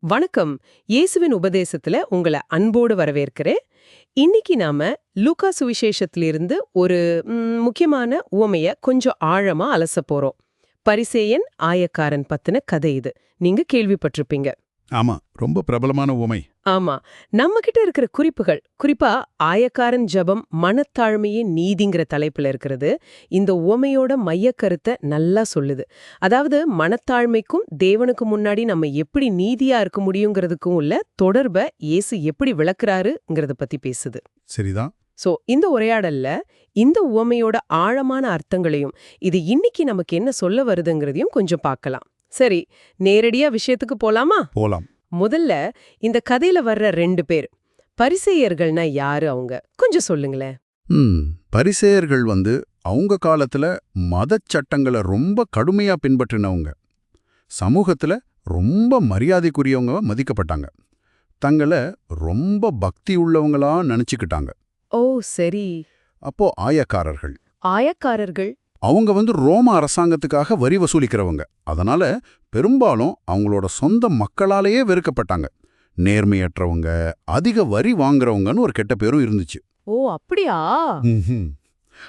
வணக்கம். இயேசுவின் உபதேசத்துல உங்களை அன்போடு வரவேற்கிறேன். இன்னைக்கு நாம லூகா சுவிசேஷத்திலிருந்து ஒரு முக்கியமான உவமைய கொஞ்சம் ஆழமா அலச போறோம். பரிசேயன் ஆயக்காரன் பத்தின கதை இது. நீங்க கேள்விப்பட்டிருப்பீங்க. ஆமா ரொம்ப பிரபலமான உமை ஆமா நம்ம கிட்ட இருக்கிற குறிப்புகள் குறிப்பா ஆயக்காரன் ஜபம் மனத்தாழ்மையே நீதிங்கிற தலைப்புல இருக்கிறது. இந்த உவமையோட மையக்கருத்தை நல்லா சொல்லுது. அதாவது மனத்தாழ்மைக்கும் தேவனுக்கு முன்னாடி நம்ம எப்படி நீதியா இருக்க முடியுங்கிறதுக்கும் உள்ள தொடர்பை இயேசு எப்படி விளக்குறாருங்கிறத பத்தி பேசுது. சரிதான். சோ இந்த உரையாடல்ல இந்த உவமையோட ஆழமான அர்த்தங்களையும் இது இன்னைக்கு நமக்கு என்ன சொல்ல வருதுங்கிறதையும் கொஞ்சம் பார்க்கலாம். சரி நேரடியா விஷயத்துக்கு போலாமா? போலாம். முதல்ல இந்த கதையில வர்ற ரெண்டு பேர். பரிசேயர்கள்னா யாரு அவங்க? கொஞ்சம் சொல்லுங்களேன். பரிசேயர்கள் வந்து அவங்க காலத்துல மதச் சட்டங்களை ரொம்ப கடுமையா பின்பற்றினவங்க. சமூகத்துல ரொம்ப மரியாதைக்குரியவங்க மதிக்கப்பட்டாங்க. தங்களை ரொம்ப பக்தி உள்ளவங்களா நினைச்சுக்கிட்டாங்க. ஓ சரி. அப்போ ஆயக்காரர்கள். ஆயக்காரர்கள்? அவங்க வந்து ரோம அரசாங்கத்துக்காக வரி வசூலிக்கிறவங்க. அதனால பெரும்பாலும் அவங்களோட சொந்த மக்களாலேயே வெறுக்கப்பட்டாங்க. நேர்மையற்றவங்க அதிக வரி வாங்குறவங்கன்னு ஒரு கெட்ட பேரும் இருந்துச்சு. ஓ அப்படியா.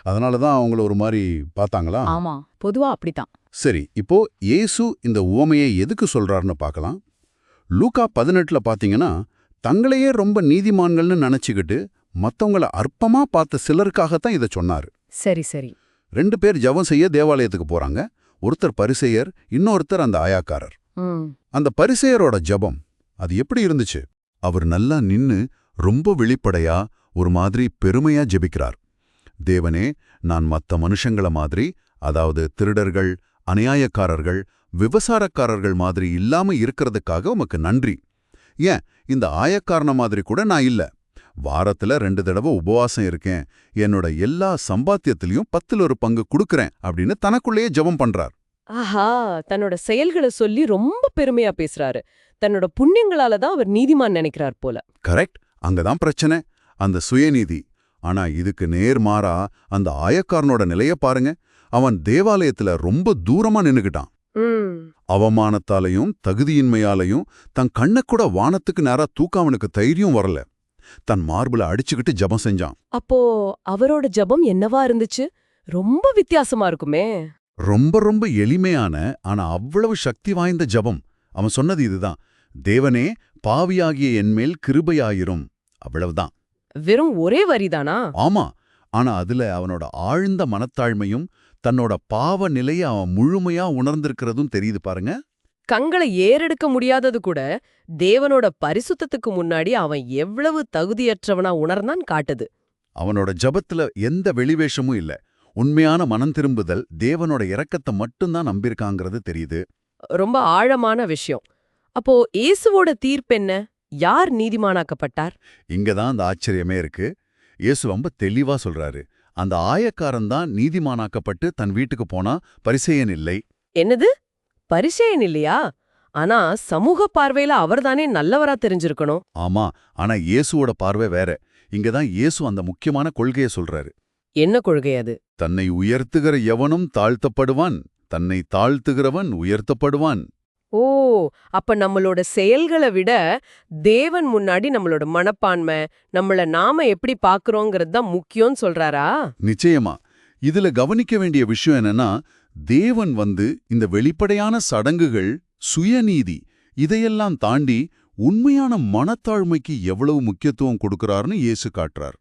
அதனால தான் அவங்கள ஒரு மாதிரி பார்த்தாங்களா? ஆமா பொதுவா அப்படித்தான். சரி இப்போ இயேசு இந்த உவமையை எதுக்கு சொல்றாருன்னு பார்க்கலாம். லூக்கா பதினெட்டுல பாத்தீங்கன்னா தங்களையே ரொம்ப நீதிமான்கள்னு நினைச்சுக்கிட்டு மத்தவங்கள அற்பமா பார்த்த சிலருக்காகத்தான் இதை சொன்னாரு. சரி சரி. ரெண்டு பேர் ஜெபம் செய்ய தேவாலயத்துக்கு போறாங்க. ஒருத்தர் பரிசெயர் இன்னொருத்தர் அந்த ஆயாக்காரர். அந்த பரிசெயரோட ஜெபம் அது எப்படி இருந்துச்சு? அவர் நல்லா நின்னு ரொம்ப வெளிப்படையா ஒரு மாதிரி பெருமையா ஜெபிக்கிறார். தேவனே நான் மத்த மனுஷங்கள மாதிரி அதாவது திருடர்கள் அநியாயக்காரர்கள் விபசாரக்காரர்கள் மாதிரி இல்லாம இருக்கிறதுக்காக உமக்கு நன்றி. ஏன் இந்த ஆயக்காரன மாதிரி கூட நான் இல்ல. வாரத்துல ரெண்டு தடவை உபவாசம் இருக்கேன். என்னோட எல்லா சம்பாத்தியத்திலையும் பத்துல ஒரு பங்கு கொடுக்கறேன் அப்படின்னு தனக்குள்ளேயே ஜெபம் பண்றார். ஆஹா! தன்னோட செயல்களை சொல்லி ரொம்ப பெருமையா பேசுறாரு. தன்னோட புண்ணியங்களால தான் அவர் நீதிமான் நினைக்கிறார் போல. கரெக்ட். அங்கதான் பிரச்சனை. அந்த சுயநீதி. ஆனா இதுக்கு நேர்மாறா அந்த ஆயக்காரனோட நிலைய பாருங்க. அவன் தேவாலயத்துல ரொம்ப தூரமா நின்னுக்கிட்டான். ம். அவமானத்தாலையும் தகுதியின்மையாலையும் தன் கண்ணக்கூட வானத்துக்கு நேரா தூக்க அவனுக்கு தைரியம் வரல. தன் மார்புல அடிச்சுக்கிட்டு ஜெபம் செஞ்சான். அப்போ அவரோட ஜபம் என்னவா இருந்துச்சு? ரொம்ப வித்தியாசமா இருக்குமே. ரொம்ப ரொம்ப எளிமையான ஆனா அவ்வளவு சக்தி வாய்ந்த ஜெபம். அவன் சொன்னது இதுதான். தேவனே பாவியாகிய என்மேல் கிருபையாயிரும். அவ்வளவுதான். வெறும் ஒரே வரிதானா? ஆமா. ஆனா அதுல அவனோட ஆழ்ந்த மனத்தாழ்மையும் தன்னோட பாவ நிலைய அவன் முழுமையா உணர்ந்திருக்கிறதும் தெரியுது பாருங்க. கங்களை ஏறெடுக்க முடியாதது கூட தேவனோட பரிசுத்தத்துக்கு முன்னாடி அவன் எவ்வளவு தகுதியற்றவனா உணர்ந்தான் காட்டுது. அவனோட ஜபத்துல எந்த வெளிவேஷமும் இல்ல. உண்மையான மனம் திரும்புதல் தேவனோட இரக்கத்தை மட்டும்தான் நம்பியிருக்காங்கிறது தெரியுது. ரொம்ப ஆழமான விஷயம். அப்போ இயேசுவோட தீர்ப்பு என்ன? யார் நீதிமானாக்கப்பட்டார்? இங்கதான் அந்த ஆச்சரியமே இருக்கு. இயேசு ரொம்ப தெளிவா சொல்றாரு. அந்த ஆயக்காரன் தான் நீதிமானாக்கப்பட்டு தன் வீட்டுக்கு போனா பரிசேயன் இல்லை. என்னது? பரிசேயன் இல்லையா? ஆனா சமூக பார்வையில அவர்தானே நல்லவரா தெரிஞ்சிருக்கணும். ஆமா ஆனா இயேசுவோட பார்வை வேற. இங்கதான் இயேசு அந்த முக்கியமான கொள்கையை சொல்றாரு. என்ன கொள்கை அது? தன்னை உயர்த்துகிற எவனும் தாழ்த்தப்படுவான் தன்னை தாழ்த்துகிறவன் உயர்த்தப்படுவான். ஓ அப்ப நம்மளோட செயல்களை விட தேவன் முன்னாடி நம்மளோட மனப்பான்மை நம்மள நாம எப்படி பாக்குறோங்கிறது தான் முக்கியம்னு சொல்றாரா? நிச்சயமா. இதுல கவனிக்க வேண்டிய விஷயம் என்னன்னா தேவன் வந்து இந்த வெளிப்படையான சடங்குகள் சுயநீதி இதையெல்லாம் தாண்டி உண்மையான மனத்தாழ்மைக்கு எவ்வளவு முக்கியத்துவம் கொடுக்கறாருன்னு இயேசு காட்டுறார்.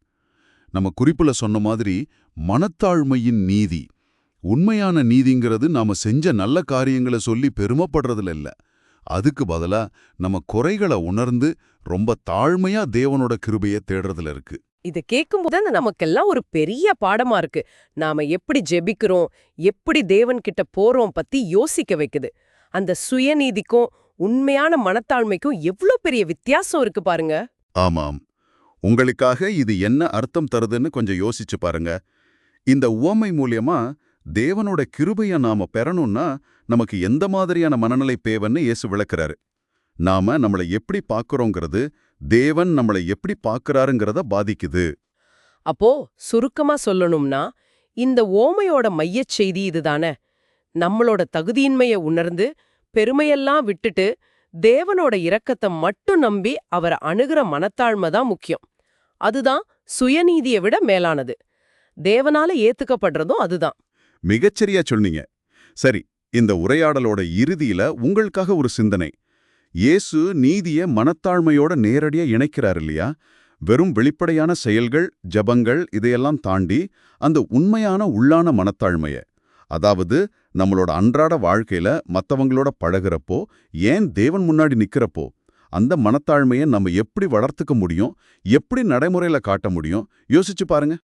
நம்ம குறிப்புல சொன்ன மாதிரி மனத்தாழ்மையின் நீதி. உண்மையான நீதிங்கிறது நாம செஞ்ச நல்ல காரியங்களை சொல்லி பெருமைப்படுறதுல இல்ல. அதுக்கு பதிலா நம்ம குறைகளை உணர்ந்து ரொம்ப தாழ்மையா தேவனோட கிருபையை தேடுறதுல இருக்கு. இத கேட்கும்போது அந்த நமக்கெல்லாம் ஒரு பெரிய பாடமா இருக்கு. நாம எப்படி ஜெபிக்கிறோம் எப்படி தேவன் கிட்ட போறோம் பத்தி யோசிக்க வைக்குது. அந்த சுயநீதிக்கும் உண்மையான மனத்தாழ்மைக்கும் எவ்ளோ பெரிய வித்தியாசம் இருக்கு பாருங்க. ஆமாம். உங்களுக்காக இது என்ன அர்த்தம் தருதுன்னு கொஞ்சம் யோசிச்சு பாருங்க. இந்த உவமை மூலியமா தேவனோட கிருபைய நாம பெறணும்னா நமக்கு எந்த மாதிரியான மனநிலை பேவன்னு இயேசு விளக்குறாரு. நாம நம்மளை எப்படி பார்க்கறோங்கிறது தேவன் நம்மளை எப்படி பார்க்கறாருங்கிறத பாதிக்குது. அப்போ சுருக்கமா சொல்லணும்னா இந்த ஓமையோட மையச் செய்தி இதுதானே. நம்மளோட தகுதியின்மைய உணர்ந்து பெருமையெல்லாம் விட்டுட்டு தேவனோட இரக்கத்தை மட்டும் நம்பி அவரை அணுகிற மனத்தாழ்மை தான் முக்கியம். அதுதான் சுயநீதியை விட மேலானது. தேவனால ஏத்துக்கப்படுறதும் அதுதான். மிகச்சரியா சொன்னீங்க. சரி இந்த உரையாடலோட இறுதியில உங்களுக்காக ஒரு சிந்தனை. இயேசு நீதிய மனத்தாழ்மையோட நேரடியா இணைக்கிறார் இல்லையா? வெறும் வெளிப்படையான செயல்கள் ஜபங்கள் இதையெல்லாம் தாண்டி அந்த உண்மையான உள்ளான மனத்தாழ்மைய அதாவது நம்மளோட அன்றாட வாழ்க்கையில மத்தவங்களோட பழகுறப்போ ஏன் தேவன் முன்னாடி நிக்கிறப்போ அந்த மனத்தாழ்மையை நம்ம எப்படி வளர்த்துக்க முடியும்? எப்படி நடைமுறையில காட்ட முடியும்? யோசிச்சு பாருங்க.